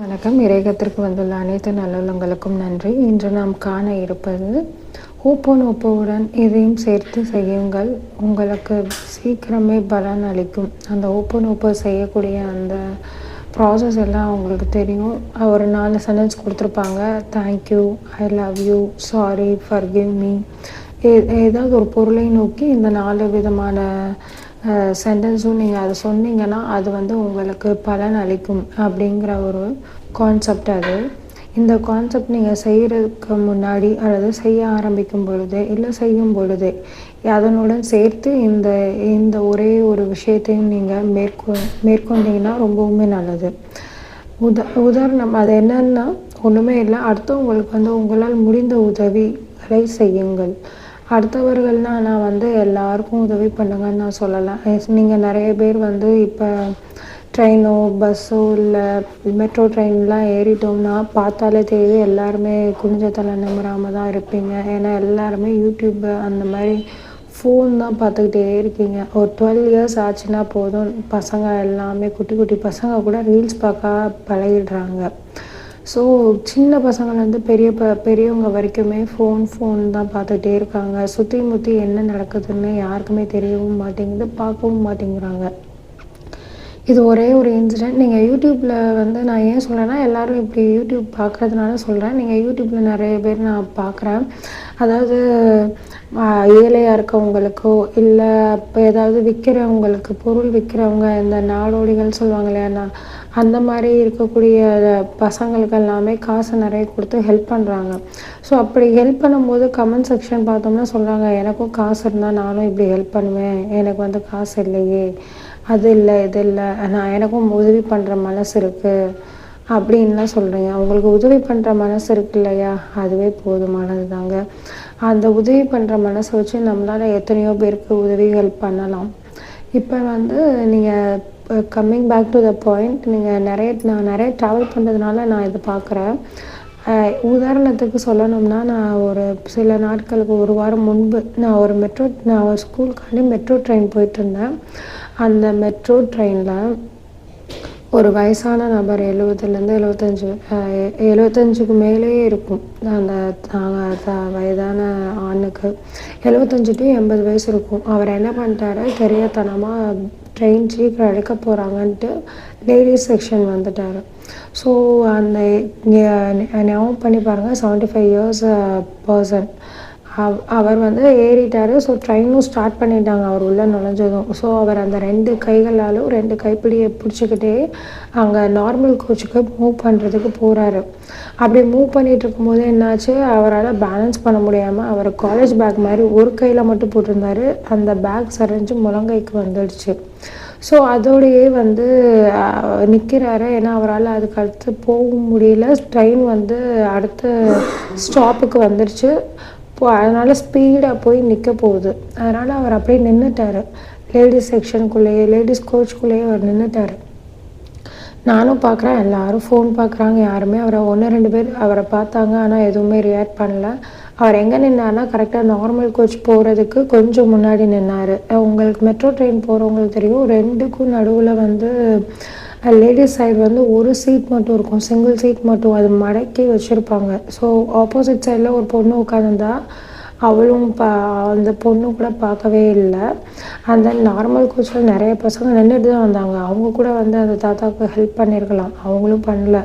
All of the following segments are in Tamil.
வணக்கம். இறைகத்திற்கு வந்துள்ள அனைத்து நல்லுள்ளங்களுக்கும் நன்றி. இன்று நாம் காண இருப்பது ஓப்போன் ஓப்போவுடன் இதையும் சேர்த்து செய்யுங்கள். உங்களுக்கு சீக்கிரமே பலன் அளிக்கும். அந்த ஓப்போன் ஓப்போ செய்யக்கூடிய அந்த ப்ராசஸ் எல்லாம் அவங்களுக்கு தெரியும். ஒரு நாலு சென்டென்ஸ் கொடுத்துருப்பாங்க. Thank you I love you sorry forgive me ஏதாவது ஒரு பொருளை நோக்கி இந்த நாலு விதமான சென்டென்ஸும் நீங்கள் அதை சொன்னீங்கன்னா அது வந்து உங்களுக்கு பலன் அளிக்கும் அப்படிங்கிற ஒரு கான்செப்ட் அது. இந்த கான்செப்ட் நீங்கள் செய்கிறதுக்கு முன்னாடி அல்லது செய்ய ஆரம்பிக்கும் பொழுது இல்லை செய்யும் பொழுது அதனுடன் சேர்த்து இந்த இந்த ஒரே ஒரு விஷயத்தையும் நீங்கள் மேற்கொ மேற்கொண்டீங்கன்னா ரொம்பவுமே நல்லது. உத உதாரணம் அது என்னன்னா ஒன்றுமே இல்லை அடுத்து உங்களுக்கு வந்து உங்களால் முடிந்த உதவிகளை செய்யுங்கள். அடுத்தவர்கள்னால் நான் வந்து எல்லாருக்கும் உதவி பண்ணுங்கன்னு நான் சொல்லலை. நீங்கள் நிறைய பேர் வந்து இப்போ ட்ரெயினோ பஸ்ஸோ இல்லை மெட்ரோ ட்ரெயின்லாம் ஏறிட்டோம்னா பார்த்தாலே தெரியுது எல்லாருமே குனிஞ்ச தலை நிமிராமல் தான் இருப்பீங்க. ஏன்னா எல்லாருமே யூடியூப் அந்த மாதிரி ஃபோன் தான் பார்த்துக்கிட்டே இருக்கீங்க. ஒரு டுவெல் இயர்ஸ் ஆச்சுன்னா போதும். பசங்க எல்லாமே குட்டி குட்டி பசங்க கூட ரீல்ஸ் பார்க்க பழகிடுறாங்க. ஸோ சின்ன பசங்கள்லேருந்து பெரிய ப பெரியவங்க வரைக்குமே ஃபோன் ஃபோன் தான் பார்த்துட்டே இருக்காங்க. சுற்றி முற்றி என்ன நடக்குதுன்னு யாருக்குமே தெரியவும் மாட்டேங்குது பார்க்கவும் மாட்டேங்கிறாங்க. இது ஒரே ஒரு இன்சிடெண்ட் நீங்கள் யூடியூப்பில் வந்து நான் ஏன் சொல்கிறேன்னா எல்லோரும் இப்படி யூடியூப் பார்க்குறதுனால சொல்கிறேன் நீங்கள் யூடியூப்பில் நிறைய பேர் நான் பார்க்குறேன். அதாவது ஏழையாக இருக்கவங்களுக்கோ இல்லை இப்போ ஏதாவது விற்கிறவங்களுக்கு பொருள் விற்கிறவங்க இந்த நாடோடிகள் சொல்லுவாங்க இல்லையா அந்த மாதிரி இருக்கக்கூடிய பசங்களுக்கு எல்லாமே காசு நிறைய கொடுத்து ஹெல்ப் பண்ணுறாங்க ஸோ அப்படி ஹெல்ப் பண்ணும்போது கமெண்ட் செக்ஷன் பார்த்தோம்னா சொல்கிறாங்க எனக்கும் காசு இருந்தால் நானும் இப்படி ஹெல்ப் பண்ணுவேன். எனக்கு வந்து காசு இல்லையே. அது இல்லை இது இல்லை. நான் எனக்கும் உதவி பண்ணுற மனசு இருக்குது அப்படின்லாம் சொல்கிறீங்க அவங்களுக்கு உதவி பண்ணுற மனசு இருக்கு இல்லையா? அதுவே போதுமானது தாங்க அந்த உதவி பண்ணுற மனசை வச்சு நம்மளால் எத்தனையோ பேருக்கு உதவிகள் பண்ணலாம். இப்போ வந்து நீங்கள் coming back to the point நீங்கள் நிறைய நான் நிறைய ட்ராவல் பண்ணுறதுனால நான் இதை பார்க்குறேன். உதாரணத்துக்கு சொல்லணும்னா நான் ஒரு சில நாட்களுக்கு ஒரு வாரம் முன்பு நான் ஒரு மெட்ரோ நான் ஒரு ஸ்கூலுக்காண்டி மெட்ரோ ட்ரெயின் போயிட்டுருந்தேன் அந்த மெட்ரோ ட்ரெயினில் ஒரு வயசான நபர் எழுபதுலேருந்து எழுபத்தஞ்சு எழுபத்தஞ்சுக்கு மேலேயே இருக்கும். அந்த வயதான ஆணுக்கு எழுபத்தஞ்சு டு எண்பது வயசு இருக்கும். அவர் என்ன பண்ணிட்டாரு? தெரியாதனமாக ட்ரெயின் சீக்கிரம் எடுக்க போகிறாங்கன்ட்டு லேடிஸ் செக்ஷன் வந்துட்டார். ஸோ அந்த ஞாபகம் பண்ணி பாருங்கள் செவன்ட்டி ஃபைவ் இயர்ஸ் பர்சன் அவர் வந்து ஏறிட்டார். ஸோ ட்ரெயினும் ஸ்டார்ட் பண்ணிட்டாங்க. அவர் உள்ளே நுழைஞ்சதும். ஸோ அவர் அந்த ரெண்டு கைகளாலும் ரெண்டு கைப்பிடியை பிடிச்சிக்கிட்டே அங்கே நார்மல் கோச்சுக்கு மூவ் பண்ணுறதுக்கு போகிறாரு அப்படி மூவ் பண்ணிகிட்டு இருக்கும்போது என்னாச்சு? அவரால் பேலன்ஸ் பண்ண முடியாமல் அவர் காலேஜ் பேக் மாதிரி ஒரு கையில் மட்டும் போட்டிருந்தாரு. அந்த பேக் சரிஞ்சு முழங்கைக்கு வந்துடுச்சு. ஸோ அதோடையே வந்து நிற்கிறாரு ஏன்னா அவரால் அதுக்கு அடுத்து போக முடியல. ட்ரெயின் வந்து அடுத்த ஸ்டாப்புக்கு வந்துடுச்சு. இப்போ அதனால் ஸ்பீடாக போய் நிற்க போகுது. அதனால் அவர் அப்படியே நின்றுட்டார் லேடிஸ் செக்ஷனுக்குள்ளேயே லேடிஸ் கோச்சுக்குள்ளேயே அவர் நின்றுட்டார் நானும் பார்க்குறேன் எல்லாரும் ஃபோன் பார்க்குறாங்க யாருமே அவரை ஒன்று ரெண்டு பேர் அவரை பார்த்தாங்க ஆனால் எதுவுமே ரியாக்ட் பண்ணல. அவர் எங்கே நின்னார்னா கரெக்டாக நார்மல் கோச் போகிறதுக்கு கொஞ்சம் முன்னாடி நின்னார். உங்களுக்கு மெட்ரோ ட்ரெயின் போகிறவங்களுக்கு தெரியும் ரெண்டுக்கும் நடுவில் வந்து லேடிஸ் சைடு வந்து ஒரு சீட் மட்டும் இருக்கும். சிங்கிள் சீட் மட்டும் அது மடக்கி வச்சுருப்பாங்க. ஸோ ஆப்போசிட் சைடில் ஒரு பொண்ணு உட்காந்துருந்தா அவளும் பா அந்த பொண்ணு கூட பார்க்கவே இல்லை. அந்த நார்மல் கோச்சில் நிறைய பசங்க நின்றுட்டு தான் வந்தாங்க. அவங்க கூட வந்து அந்த தாத்தாவுக்கு ஹெல்ப் பண்ணியிருக்கலாம் அவங்களும் பண்ணல.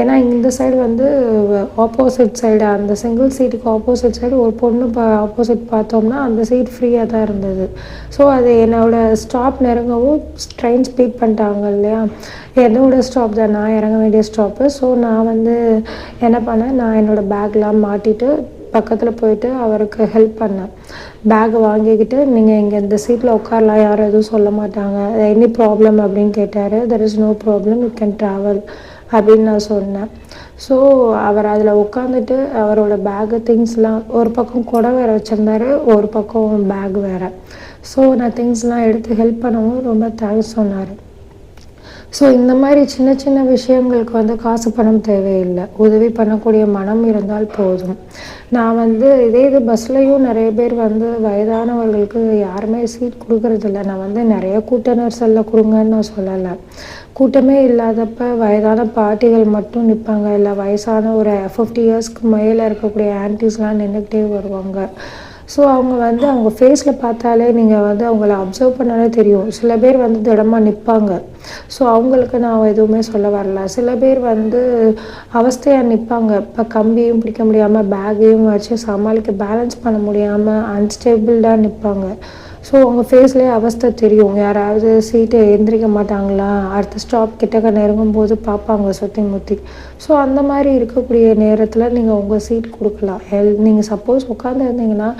ஏன்னா இந்த சைடு வந்து ஆப்போசிட் சைடு அந்த சிங்கிள் சீட்டுக்கு ஆப்போசிட் சைடு ஒரு பொண்ணு பா ஆப்போசிட் பார்த்தோம்னா அந்த சீட் ஃப்ரீயாக தான் இருந்தது. ஸோ அது என்னோடய ஸ்டாப் நெருங்கவும் ட்ரெயின் ஸ்பீட் பண்ணிட்டாங்க இல்லையா? என்னோடய ஸ்டாப் தான். நான் இறங்க வேண்டிய ஸ்டாப்பு ஸோ நான் வந்து என்ன பண்ணேன்? நான் என்னோடய பேக்லாம் மாட்டிட்டு பக்கத்தில் போயிட்டு அவருக்கு ஹெல்ப் பண்ணேன். பேக்கை வாங்கிக்கிட்டு நீங்கள் இங்கே இந்த சீட்டில் உட்காரலாம். யாரும் எதுவும் சொல்ல மாட்டாங்க. எனி ப்ராப்ளம் அப்படின்னு கேட்டார். There is no problem you can travel அப்படின்னு நான் சொன்னேன். ஸோ அவர் அதில் உட்காந்துட்டு அவரோட பேகு திங்ஸ்லாம் ஒரு பக்கம் குடம் வேறு வச்சுருந்தாரு ஒரு பக்கம் பேக் வேறு. ஸோ நான் திங்ஸ்லாம் எடுத்து ஹெல்ப் பண்ணவும் ரொம்ப தேங்க்ஸ் சொன்னார். ஸோ இந்த மாதிரி சின்ன சின்ன விஷயங்களுக்கு வந்து காசு பணம் தேவையில்லை. உதவி பண்ணக்கூடிய மனம் இருந்தால் போதும். நான் வந்து இதே இது பஸ்லேயும் நிறைய பேர் வந்து வயதானவர்களுக்கு யாருமே சீட் கொடுக்கறதில்ல. நான் வந்து நிறைய கூட்ட செல்ல கொடுங்கன்னு நான் சொல்லலை. கூட்டமே இல்லாதப்ப வயதான பாட்டிகள் மட்டும் நிற்பாங்க. இல்லை வயசான ஒரு ஃபிஃப்டி இயர்ஸ்க்கு மேலே இருக்கக்கூடிய ஆன்டிஸ்லாம் நின்றுக்கிட்டே வருவாங்க. ஸோ அவங்க வந்து அவங்க ஃபேஸில் பார்த்தாலே நீங்கள் வந்து அவங்கள அப்சர்வ் பண்ணாலே தெரியும். சில பேர் வந்து திடமாக நிற்பாங்க ஸோ அவங்களுக்கு நான் எதுவுமே சொல்ல வரல. சில பேர் வந்து அவஸ்தையாக நிற்பாங்க இப்போ கம்பியும் பிடிக்க முடியாமல் பேக்கையும் வச்சு சமாளிக்க பேலன்ஸ் பண்ண முடியாமல் அன்ஸ்டேபிள்டாக நிற்பாங்க ஸோ அவங்க ஃபேஸ்லேயே அவஸ்தை தெரியும். யாராவது சீட்டை எந்திரிக்க மாட்டாங்களா? அடுத்த ஸ்டாப் கிட்டக்க நெருங்கும் போது பார்ப்பாங்க சுற்றி முற்றி ஸோ அந்த மாதிரி இருக்கக்கூடிய நேரத்தில் நீங்கள் உங்கள் சீட் கொடுக்கலாம். எல் நீங்கள் சப்போஸ் உட்காந்துருந்தீங்கன்னா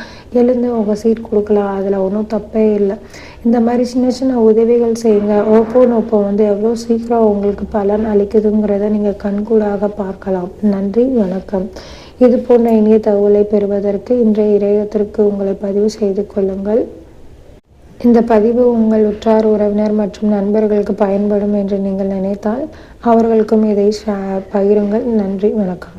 எழுந்து உங்கள் சீட் கொடுக்கலாம். அதில் ஒன்றும் தப்பே இல்லை. இந்த மாதிரி சின்ன சின்ன உதவிகள் செய்யுங்க. ஓப்போ நோப்போ வந்து எவ்வளோ சீக்கிரம் உங்களுக்கு பலன் அளிக்குதுங்கிறத நீங்கள் கண்கூடாக பார்க்கலாம். நன்றி வணக்கம். இது போன்ற இணைய தகவலை பெறுவதற்கு இன்றைய இணையத்திற்கு உங்களை பதிவு செய்து கொள்ளுங்கள். இந்த பதிவு உங்கள் உற்றார் உறவினர் மற்றும் நண்பர்களுக்கு பயன்படும் என்று நீங்கள் நினைத்தால் அவர்களுக்கும் இதை பகிருங்கள். நன்றி வணக்கம்.